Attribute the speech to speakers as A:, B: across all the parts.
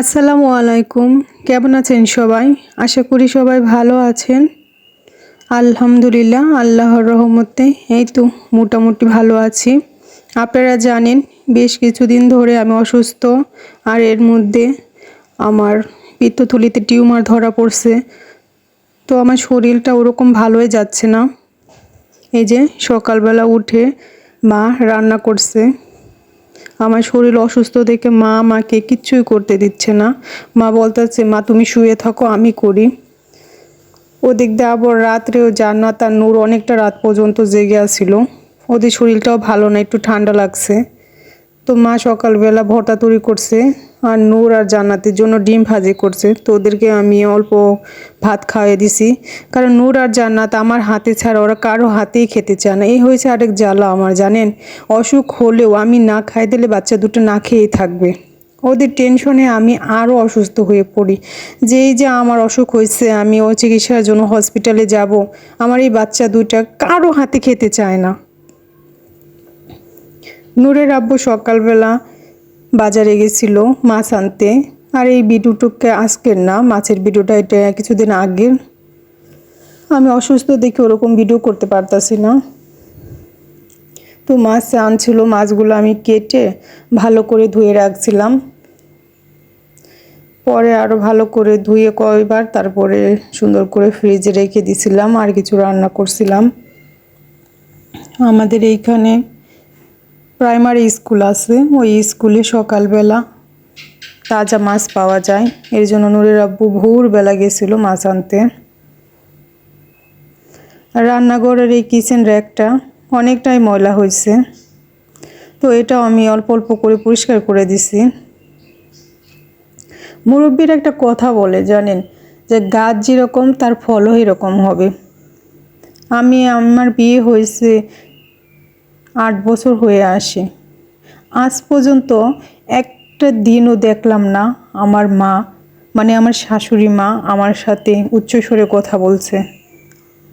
A: আসসালামু আলাইকুম। কেমন আছেন সবাই? আশা করি সবাই ভালো আছেন। আলহামদুলিল্লাহ, আল্লাহর রহমতে এই তো মোটামুটি ভালো আছি। আপনারা জানেন, বেশ কিছুদিন ধরে আমি অসুস্থ। আর এর মধ্যে আমার পিত্তথলিতে টিউমার ধরা পড়ছে। তো আমার শরীরটা ওরকম ভালোই যাচ্ছে না। এই যে সকালবেলা উঠে মা রান্না করছে। আমার শরীর অসুস্থ দেখে মা আমাকে কিচ্ছুই করতে দিচ্ছে না। মা বলতেছে, মা, তুমি শুয়ে থাকো, আমি করি। ওদিক দিয়ে আবার রাত্রেও জান্নাত আর নূর অনেকটা রাত পর্যন্ত জেগে আসছিল ওদের শরীরটাও ভালো না, একটু ঠান্ডা লাগছে। তো মা সকালবেলা ভর্তা তৈরি করছে। আর নূর আর জান্নাতের জন্য ডিম ভাজি করছে। তো ওদেরকে আমি অল্প ভাত খাওয়াই দিছি। কারণ নূর আর জান্নাত আমার হাতে ছাড়া ওরা কারও হাতেই খেতে চায় না। এই হয়েছে আরেক জ্বালা আমার, জানেন? অসুখ হলেও আমি না খাই দিলে বাচ্চা দুটো না খেয়েই থাকবে। ওদের টেনশনে আমি আরও অসুস্থ হয়ে পড়ি। যেই যে আমার অসুখ হয়েছে, আমি ও চিকিৎসার জন্য হসপিটালে যাব। আমার এই বাচ্চা দুইটা কারও হাতে খেতে চায় না। নূরের আব্বু সকালবেলা বাজারে গেছিল মাছ আনতে। আর এই ভিডিওটুকে আজকের না, মাছের ভিডিওটা এটা কিছুদিন আগের। আমি অসুস্থ দেখে ওরকম ভিডিও করতে পারতাছি না। তো মাছ আনছিল, মাছগুলো আমি কেটে ভালো করে ধুয়ে রাখছিলাম। পরে আরও ভালো করে ধুয়ে কয়বার তারপরে সুন্দর করে ফ্রিজে রেখে দিছিলাম, আর কিছু রান্না করছিলাম। আমাদের এইখানে প্রাইমারি স্কুল আছে, ওই স্কুলে সকালবেলা তাজা মাছ পাওয়া যায়। এর জন্য নুরের আব্বু ভোরবেলা গেছিল মাছ আনতে। রান্নাঘরের এই কিচেন র্যাকটা অনেকটাই ময়লা হয়েছে। তো এটাও আমি অল্প অল্প করে পরিষ্কার করে দিছি। মুরব্বীর একটা কথা বলে, জানেন? যে গাছ যেরকম, তার ফলও এরকম হবে। আমি, আমার বিয়ে হয়েছে আট বছর হয়ে আসে। আজ পর্যন্ত একটা দিনও দেখলাম না আমার মা মানে আমার শাশুড়ি মা আমার সাথে উচ্চস্বরে কথা বলছে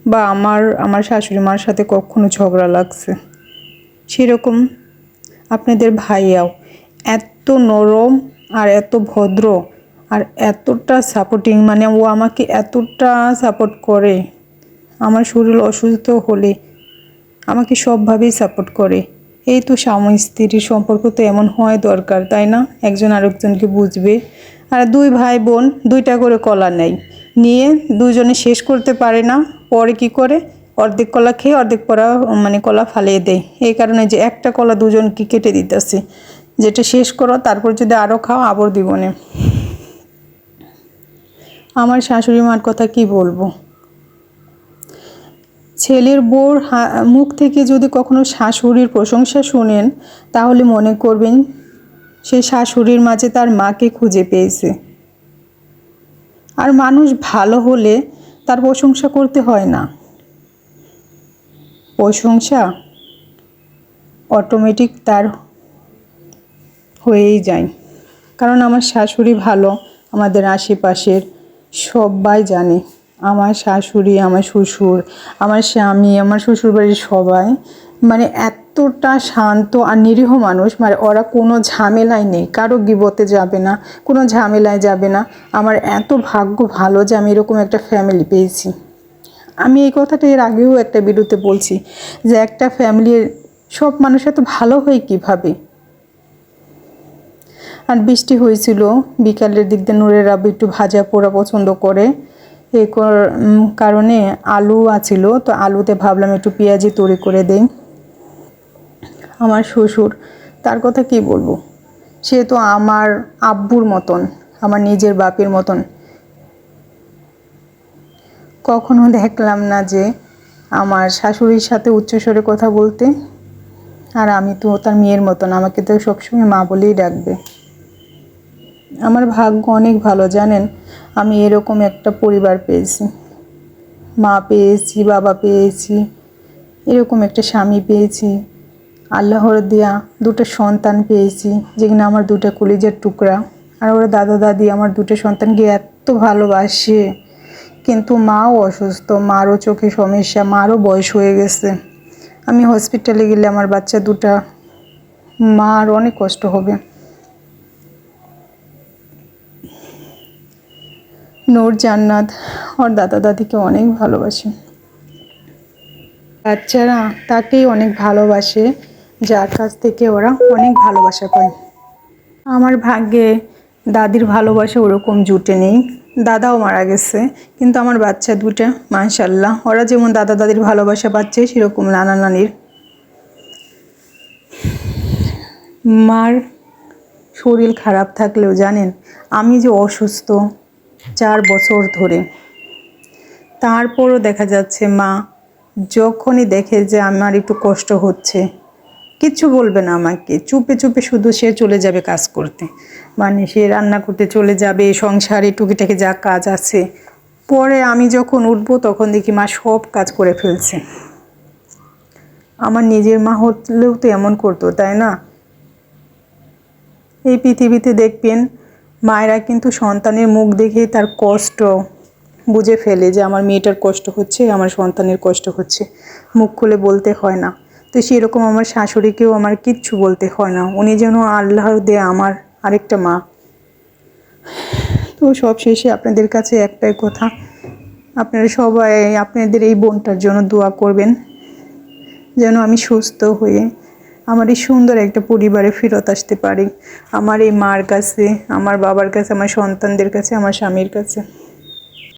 A: বা আমার আমার শাশুড়ি মার সাথে কখনো ঝগড়া লাগছে। সেরকম আপনাদের ভাইয়াও এত নরম আর এত ভদ্র আর এতটা সাপোর্টিং মানে ও আমাকে এতটা সাপোর্ট করে। আমার শরীর অসুস্থ হলে আমাকে সবভাবেই সাপোর্ট করে। এই তো স্বামী স্ত্রীর সম্পর্ক তো এমন হওয়াই দরকার, তাই না? একজন আরেকজনকে বুঝবে। আর দুই ভাই বোন, দুইটা করে কলা নেয় নিয়ে দুজনে শেষ করতে পারে না, পরে কি করে? অর্ধেক কলা খেয়ে অর্ধেক পরা মানে কলা ফালিয়ে দেয়। এই কারণে যে একটা কলা দুজনকে কেটে দিতেছে। যেটা শেষ করো, তারপর যদি আরও খাও, আবার দিবনে আমার শাশুড়ি মার কথা কি বলব? ছেলের বোর মুখ থেকে যদি কখনো শাশুড়ির প্রশংসা শোনেন, তাহলে মনে করবেন সে শাশুড়ির মাঝে তার মাকে খুঁজে পেয়েছে। আর মানুষ ভালো হলে তার প্রশংসা করতে হয় না। প্রশংসা অটোমেটিক তার হয়েই যায়। কারণ আমার শাশুড়ি ভালো, আমাদের আশেপাশের সবাই জানে। আমার শাশুড়ি, আমার শ্বশুর, আমার স্বামী, আমার শ্বশুরবাড়ির সবাই মানে এতটা শান্ত আর নিরীহ মানুষ মানে ওরা কোনো ঝামেলায় নেই, কারও গিবতে যাবে না, কোনো ঝামেলায় যাবে না। আমার এত ভাগ্য ভালো যে আমি এরকম একটা ফ্যামিলি পেয়েছি। আমি এই কথাটা এর আগেও একটা ভিডিওতে বলছি যে একটা ফ্যামিলির সব মানুষ এত ভালো হয় কীভাবে? আর বৃষ্টি হয়েছিল, বিকালের দিক দিয়ে নূরের আবু একটু ভাজা পোড়া পছন্দ করে। এই কারণে আলু আছিল, তো আলুতে ভাবলাম একটু পেঁয়াজি তৈরি করে দেই। আমার শ্বশুর, তার কথা কি বলব? সে তো আমার আব্বুর মতন, আমার নিজের বাপের মতন। কখনো দেখলাম না যে আমার শাশুড়ির সাথে উচ্চস্বরে কথা বলতে, আর আমি তো তার মেয়ের মতন, আমাকে তো সবসময় মা বলেই ডাকবে। আমার ভাগ্য অনেক ভালো, জানেন? আমি এরকম একটা পরিবার পেয়েছি। মা পেয়েছি, বাবা পেয়েছি, এরকম একটা স্বামী পেয়েছি। আল্লাহর দেয়া দুটো সন্তান পেয়েছি যেখানে আমার দুটো কলিজের টুকরা। আর ওরা দাদা দাদি আমার দুটো সন্তানকে এত ভালোবাসে। কিন্তু মাও অসুস্থ, মারও চোখে সমস্যা, মারও বয়স হয়ে গেছে। আমি হসপিটালে গেলে আমার বাচ্চা দুটা, মার অনেক কষ্ট হবে। নূর জান্নাত ওর দাদা দাদিকে অনেক ভালোবাসে। বাচ্চারা তাকেই অনেক ভালোবাসে, যার কাছ থেকে ওরা অনেক ভালোবাসা পায়। আমার ভাগ্যে দাদির ভালোবাসা ওরকম জুটে নেই। দাদাও মারা গেছে, কিন্তু আমার বাচ্চা দুটা মাশাল্লাহ ওরা যেমন দাদা দাদির ভালোবাসা পাচ্ছে, সেরকম নানা নানির। মার শরীর খারাপ থাকলেও জানেন, আমি যে অসুস্থ চার বছর ধরে। তারপরও দেখা যাচ্ছে, মা, যখনই দেখে যে আমার একটু কষ্ট হচ্ছে, কিচ্ছু বলবে না আমাকে। চুপে চুপে শুধু সে চলে যাবে কাজ করতে। মানে সে রান্না করতে চলে যাবে, সংসারে টুকিটাকি যা কাজ আছে। পরে আমি যখন উঠবো, তখন দেখি মা সব কাজ করে ফেলছে। আমার নিজের মা হলেও তো এমন করতো, তাই না? এই পৃথিবীতে দেখবেন মায়েরা কিন্তু সন্তানের মুখ দেখে তার কষ্ট বুঝে ফেলে যে আমার মেয়েটার কষ্ট হচ্ছে, আমার সন্তানের কষ্ট হচ্ছে। মুখ খুলে বলতে হয় না। তো সেরকম আমার শাশুড়িকেও আমার কিচ্ছু বলতে হয় না। উনি যেন আল্লাহর দে আমার আরেকটা মা। তো সব শেষে আপনাদের কাছে একটাই কথা। আপনারা সবাই আপনাদের এই বোনটার জন্য দোয়া করবেন। যেন আমি সুস্থ হয়ে আমার এই সুন্দর একটা পরিবারে ফেরত আসতে পারি। আমার এই মার কাছে, আমার বাবার কাছে, আমার সন্তানদের কাছে, আমার স্বামীর কাছে।